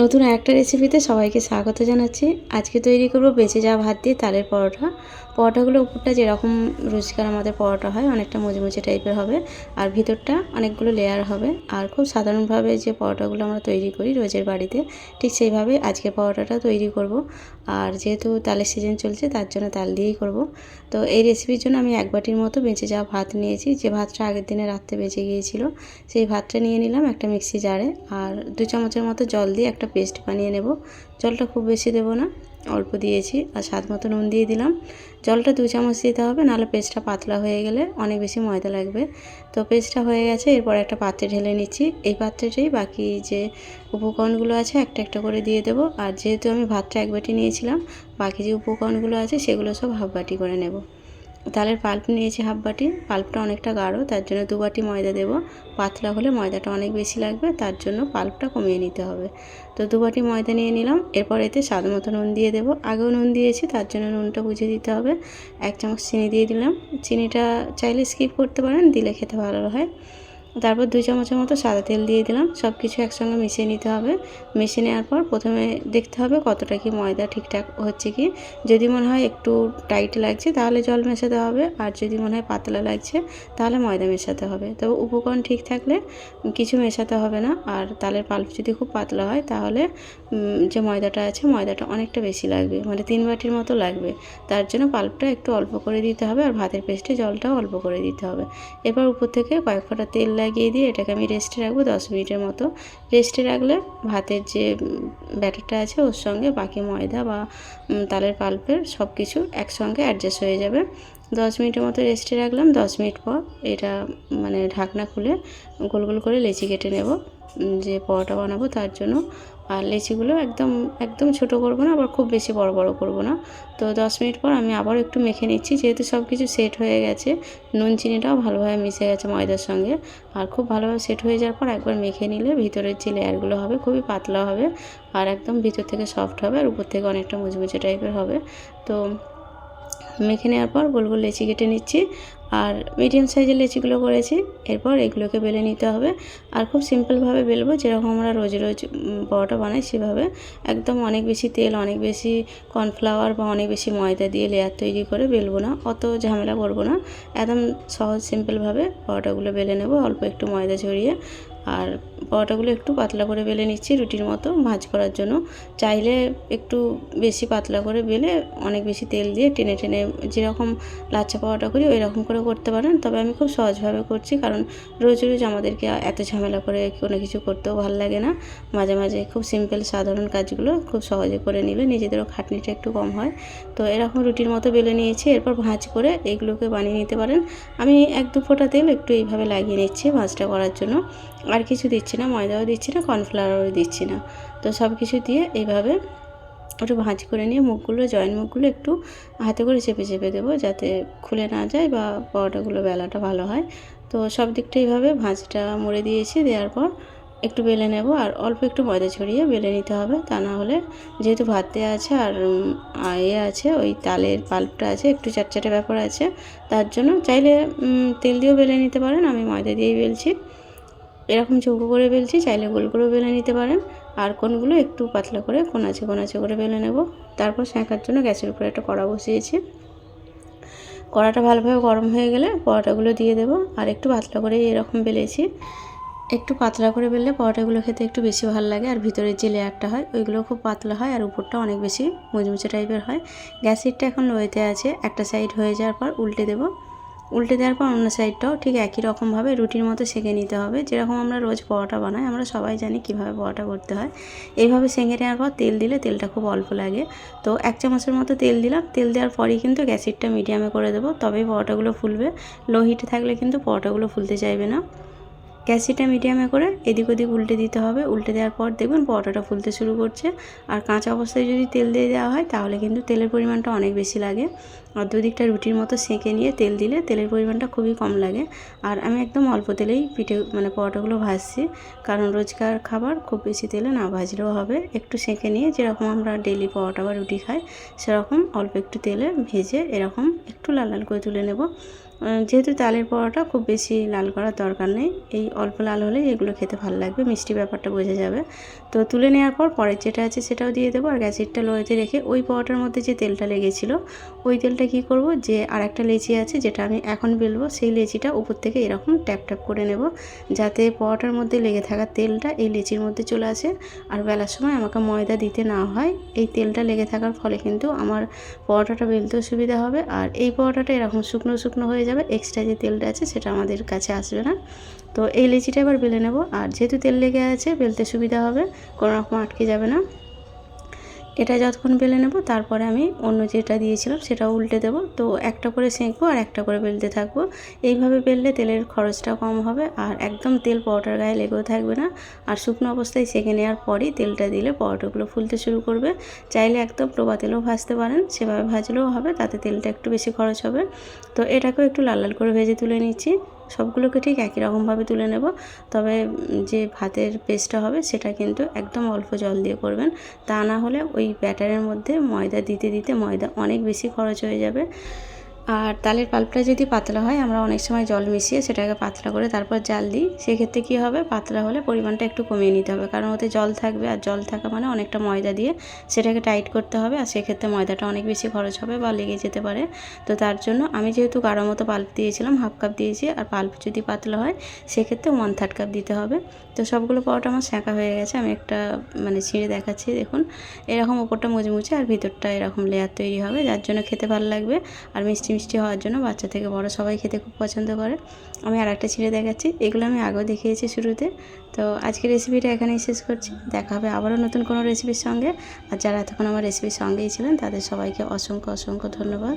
নতুন একটা রেসিপিতে সবাইকে স্বাগত জানাচ্ছি। আজকে তৈরি করব বেঁচে যাওয়া ভাত দিয়ে তালের পরোটা। পরোটাগুলো উপরটা যেরকম রুচিকার আমাদের পরোটা হয়, অনেকটা মুচমুচে টাইপের হবে। আর ভিতরটা অনেকগুলো লেয়ার হবে। আর খুব সাধারণভাবে যে পরোটাগুলো আমরা তৈরি করি রোজের বাড়িতে, ঠিক সেইভাবে আজকে পরোটাটা তৈরি করব। আর যেহেতু তালের সিজন চলছে, তার জন্য তাল দিয়েই করব। তো এই রেসিপির জন্য আমি এক বাটির মতো বেঁচে যাওয়া ভাত নিয়েছি। যে ভাতটা আগের দিনে রাত্রে বেঁচে গিয়েছিল, সেই ভাতটা নিয়ে নিলাম একটা মিক্সি জারে আর দু চামচের মতো জল দিয়ে একটা পেস্ট বানিয়ে নেব। জলটা খুব বেশি দেবো না, অল্প দিয়েছি আর স্বাদ মতো নুন দিয়ে দিলাম। জলটা দু চামচ দিতে হবে, নাহলে পেস্টটা পাতলা হয়ে গেলে অনেক বেশি ময়দা লাগবে। তো পেস্টটা হয়ে গেছে, এরপর একটা পাত্রে ঢেলে নিচ্ছি। এই পাত্রেটাই বাকি যে উপকরণগুলো আছে, একটা একটা করে দিয়ে দেবো। আর যেহেতু আমি ভাতটা এক বাটি নিয়েছিলাম, বাকি যে উপকরণগুলো আছে, সেগুলো সব হাফ বাটি করে নেব। তালের পাল্প নিয়েছি হাফ বাটি। পাল্পটা অনেকটা গাঢ়, তার জন্য দু বাটি ময়দা দেব। পাতলা হলে ময়দাটা অনেক বেশি লাগবে, তার জন্য পাল্পটা কমিয়ে নিতে হবে। তো দু বাটি ময়দা নিয়ে নিলাম, এরপর এতে স্বাদ মতো নুন দিয়ে দেবো। আগেও নুন দিয়েছি, তার জন্য নুনটা বুঝে দিতে হবে। এক চামচ চিনি দিয়ে দিলাম। চিনিটা চাইলে স্কিপ করতে পারেন, দিলে খেতে ভালো হয়। তারপর দুই চামচের মতো সাদা তেল দিয়ে দিলাম। সব কিছু একসঙ্গে মিশিয়ে নিতে হবে। মিশিয়ে নেওয়ার পর প্রথমে দেখতে হবে কতটা কি ময়দা ঠিকঠাক হচ্ছে কি। যদি মনে হয় একটু টাইট লাগছে তাহলে জল মেশাতে হবে। আর যদি মনে হয় পাতলা লাগছে তাহলে ময়দা মেশাতে হবে। তবে উপকরণ ঠিক থাকলে কিছু মেশাতে হবে না। আর তালের পাল্প যদি খুব পাতলা হয় তাহলে যে ময়দাটা আছে ময়দাটা অনেকটা বেশি লাগবে। মানে তিন বাটির মতো লাগবে। তার জন্য পাল্পটা একটু অল্প করে দিতে হবে। আর ভাতের পেস্টে জলটাও অল্প করে দিতে হবে। এবার উপর থেকে কয়েক ফোঁটা তেল লাগিয়ে দিয়ে এটাকে আমি রেস্টে রাখব দশ মিনিটের মতো। রেস্টে রাখলে ভাতের যে ব্যাটারটা আছে ওর সঙ্গে বাকি ময়দা বা তালের পাল্পের সব কিছু একসঙ্গে অ্যাডজাস্ট হয়ে যাবে। দশ মিনিটের মতো রেস্টে রাখলাম। দশ মিনিট পর এটা মানে ঢাকনা খুলে গোল গোল করে লেচি কেটে নেব যে পরোটা বানাবো তার জন্য। আর লেচিগুলো একদম একদম ছোট করব না, আবার খুব বেশি বড় বড় করব না। তো দশ মিনিট পর আমি আবার একটু মেখে নিচ্ছি, যেহেতু সব কিছু সেট হয়ে গেছে। নুন চিনিটাও ভালোভাবে মিশে গেছে ময়দার সঙ্গে। আর খুব ভালোভাবে সেট হয়ে যাওয়ার পর একবার মেখে নিলে ভিতরের যে লেয়ারগুলো হবে খুবই পাতলা হবে, আর একদম ভিতর থেকে সফট হবে, আর উপর থেকে অনেকটা মুচমুচে টাইপের হবে। তো মেখে নেওয়ার পর গোল গোল লেচি কেটে নিচ্ছি। আর মিডিয়াম সাইজের লেচিগুলো করেছি। এরপর এগুলোকে বেলে নিতে হবে। আর খুব সিম্পলভাবে বেলবো। যেরকম আমরা রোজ রোজ পরোটা বানাই সেভাবে। একদম অনেক বেশি তেল, অনেক বেশি কর্নফ্লাওয়ার বা অনেক বেশি ময়দা দিয়ে লেয়ার তৈরি করে বেলবো না। অত ঝামেলা করব না। একদম সহজ সিম্পলভাবে পরোটাগুলো বেলে নেব। অল্প একটু ময়দা ছড়িয়ে আর পরোটাগুলো একটু পাতলা করে বেলে নিচ্ছি রুটির মতো ভাজ করার জন্য। চাইলে একটু বেশি পাতলা করে বেলে অনেক বেশি তেল দিয়ে টেনে টেনে যেরকম লাচ্চা পরোটা করি ওই রকম করে করতে পারেন। তবে আমি খুব সহজভাবে করছি কারণ রোজ রোজ আমাদেরকে এত ঝামেলা করে কোনো কিছু করতেও ভালো লাগে না। মাঝে মাঝে খুব সিম্পল সাধারণ কাজগুলো খুব সহজে করে নিলে নিজেদেরও খাটনিটা একটু কম হয়। তো এরকম রুটির মতো বেলে নিয়েছি, এরপর ভাঁজ করে এগুলোকে বানিয়ে নিতে পারেন। আমি এক দু ফোঁটা তেল একটু এইভাবে লাগিয়ে নিচ্ছি ভাঁজটা করার জন্য। আর কিছু দিচ্ছি না, ময়দাও দিচ্ছি না, কর্নফ্লাওয়ারও দিচ্ছি না। তো সব কিছু দিয়ে এইভাবে একটু ভাঁজ করে নিয়ে মুখগুলো, জয়েন্ট মুখগুলো একটু হাতে করে চেপে চেপে দেবো যাতে খুলে না যায় বা পরোটাগুলো বেলাটা ভালো হয়। তো সব দিকটা এইভাবে ভাঁজটা মুড়ে দিয়েছি, দেওয়ার পর একটু বেলে নেব আর অল্প একটু ময়দা ছড়িয়ে বেলে নিতে হবে। তা না হলে যেহেতু ভাত আছে আর এ আছে, ওই তালের পাল্পটা আছে, একটু চাটচাটে ব্যাপার আছে, তার জন্য চাইলে তেল দিয়েও বেলে নিতে পারেন, আমি ময়দা দিয়েই বেলছি। এরকম চৌকো করে বেলছি, চাইলে গোল করেও বেলে নিতে পারেন। আর কোনগুলো একটু পাতলা করে কোনাচে কোনাচে করে বেলে নেব। তারপর সেঁকার জন্য গ্যাসের উপরে একটা কড়া বসিয়েছি। কড়াটা ভালোভাবে গরম হয়ে গেলে পরোটাগুলো দিয়ে দেবো। আর একটু পাতলা করে এরকম বেলেছি। একটু পাতলা করে বেললে পরোটাগুলো খেতে একটু বেশি ভালো লাগে। আর ভিতরের যে লেয়ারটা হয়, ওইগুলো খুব পাতলা হয় আর উপরটা অনেক বেশি মুচমুচে টাইপের হয়। গ্যাসেরটা এখন লোয়েতে আছে, একটা সাইড হয়ে যাওয়ার পর উল্টে দেবো। উল্টে দেওয়ার পর অন্য সাইডটাও ঠিক একই রকমভাবে রুটির মতো সেঁকে নিতে হবে। যেরকম আমরা রোজ পরোটা বানাই, আমরা সবাই জানি কীভাবে পরোটা করতে হয়। এইভাবে সেঁকে নেওয়ার পর তেল দিলে তেলটা খুব অল্প লাগে। তো এক চামচের মতো তেল দিলাম। তেল দেওয়ার পরেই কিন্তু গ্যাসিটটা মিডিয়ামে করে দেবো। তবেই পরোটাগুলো ফুলবে। লো হিটে থাকলে কিন্তু পরোটাগুলো ফুলতে চাইবে না। গ্যাসিটা মিডিয়ামে করে এদিক ওদিক উল্টে দিতে হবে। উল্টে দেওয়ার পর দেখবেন পরোটাটা ফুলতে শুরু করছে। আর কাঁচা অবস্থায় যদি তেল দিয়ে দেওয়া হয় তাহলে কিন্তু তেলের পরিমাণটা অনেক বেশি লাগে। আর দুদিকটা রুটির মতো সেঁকে নিয়ে তেল দিলে তেলের পরিমাণটা খুবই কম লাগে। আর আমি একদম অল্প তেলেই পিঠে মানে পরোটাগুলো ভাজছি। কারণ রোজকার খাবার খুব বেশি তেলে না ভাজলেও হবে। একটু সেঁকে নিয়ে যেরকম আমরা ডেলি পরোটা বা রুটি খাই, সেরকম অল্প একটু তেলে ভেজে এরকম একটু লাল লাল করে তুলে নেব। যেহেতু তালের পরোটা খুব বেশি লাল করার দরকার নেই, এই অল্প লাল হলেই এগুলো খেতে ভালো লাগবে, মিষ্টি ব্যাপারটা বোঝা যাবে। তো তুলে নেওয়ার পর পরের যেটা আছে সেটাও দিয়ে দেবো, আর গ্যাসেরটা লোয়েতে রেখে ওই পরোটার মধ্যে যে তেলটা লেগেছিল, ওই তেলটা কি করব, যে আর একটা লেচি আছে যেটা আমি এখন বেলবো, সেই লেচিটা উপর থেকে এরকম ট্যাপ ট্যাপ করে নেব, যাতে পরোটার মধ্যে লেগে থাকা তেলটা এই লেচির মধ্যে চলে আসে, আর বেলার সময় আমাকে ময়দা দিতে না হয়, এই তেলটা লেগে থাকার ফলে কিন্তু আমার পরোটাটা বেলতেও সুবিধা হবে, আর এই পরোটাটা এরকম শুকনো শুকনো হয়ে যাবে এক্সট্রা যে তেলটা আছে সেটা আমাদের কাছে আসবে না। তো এই লেচিটা এবার বেলে নেব। আর যেহেতু তেল লেগে আছে, বেলতে সুবিধা হবে, কোনো রকম আটকে যাবে না। এটা যতক্ষণ বেলে নেব, তারপরে আমি অন্য যেটা দিয়েছিলাম সেটা উল্টে দেবো। তো একটা করে সেঁকবো আর একটা করে বেলতে থাকব। এইভাবে বেললে তেলের খরচটা কম হবে আর একদম তেল পরোটার গায়ে লেগেও থাকবে না। আর শুকনো অবস্থায় সেঁকে নেওয়ার পরই তেলটা দিলে পরোটাগুলো ফুলতে শুরু করবে। চাইলে একদম টোবা তেলেও ভাজতে পারেন, সেভাবে ভাজলেও হবে, তাতে তেলটা একটু বেশি খরচ হবে। তো এটাকেও একটু লাল লাল করে ভেজে তুলে নিচ্ছি। সবগুলোকে ঠিক একই রকমভাবে তুলে নেব। তবে যে ভাতের পেস্টটা হবে সেটা কিন্তু একদম অল্প জল দিয়ে করবেন। তা না হলে ওই ব্যাটারের মধ্যে ময়দা দিতে দিতে ময়দা অনেক বেশি খরচ হয়ে যাবে। আর তালের পাল্পটা যদি পাতলা হয়, আমরা অনেক সময় জল মিশিয়ে সেটাকে পাতলা করে তারপর জাল দিই। সেক্ষেত্রে কী হবে? পাতলা হলে পরিমাণটা একটু কমিয়ে নিতে হবে। কারণ ওতে জল থাকবে আর জল থাকা মানে অনেকটা ময়দা দিয়ে সেটাকে টাইট করতে হবে। আর সেক্ষেত্রে ময়দাটা অনেক বেশি খরচ হবে বা লেগে যেতে পারে। তো তার জন্য আমি যেহেতু গাঢ় মতো পাল্প দিয়েছিলাম, হাফ কাপ দিয়েছি। আর পাল্প যদি পাতলা হয়, সেক্ষেত্রে ওয়ান থার্ড কাপ দিতে হবে। তো সবগুলো পরোটা আমার সেঁকা হয়ে গেছে। আমি একটা মানে ছিঁড়ে দেখাচ্ছি, দেখুন। এরকম ওপরটা মুচমুচে আর ভিতরটা এরকম লেয়ার তৈরি হবে, যার জন্য খেতে ভালো লাগবে। আর মিষ্টি মিষ্টি হওয়ার জন্য বাচ্চা থেকে বড় সবাই খেতে খুব পছন্দ করে। আমি আর একটা ছিঁড়ে দেখাচ্ছি। এগুলো আমি আগেও দেখিয়েছি শুরুতে। তো আজকের রেসিপিটা এখানেই শেষ করছি। দেখা হবে আবারও নতুন কোনো রেসিপির সঙ্গে। আর যারা এতক্ষণ আমার রেসিপির সঙ্গেই ছিলেন, তাদের সবাইকে অসংখ্য অসংখ্য ধন্যবাদ।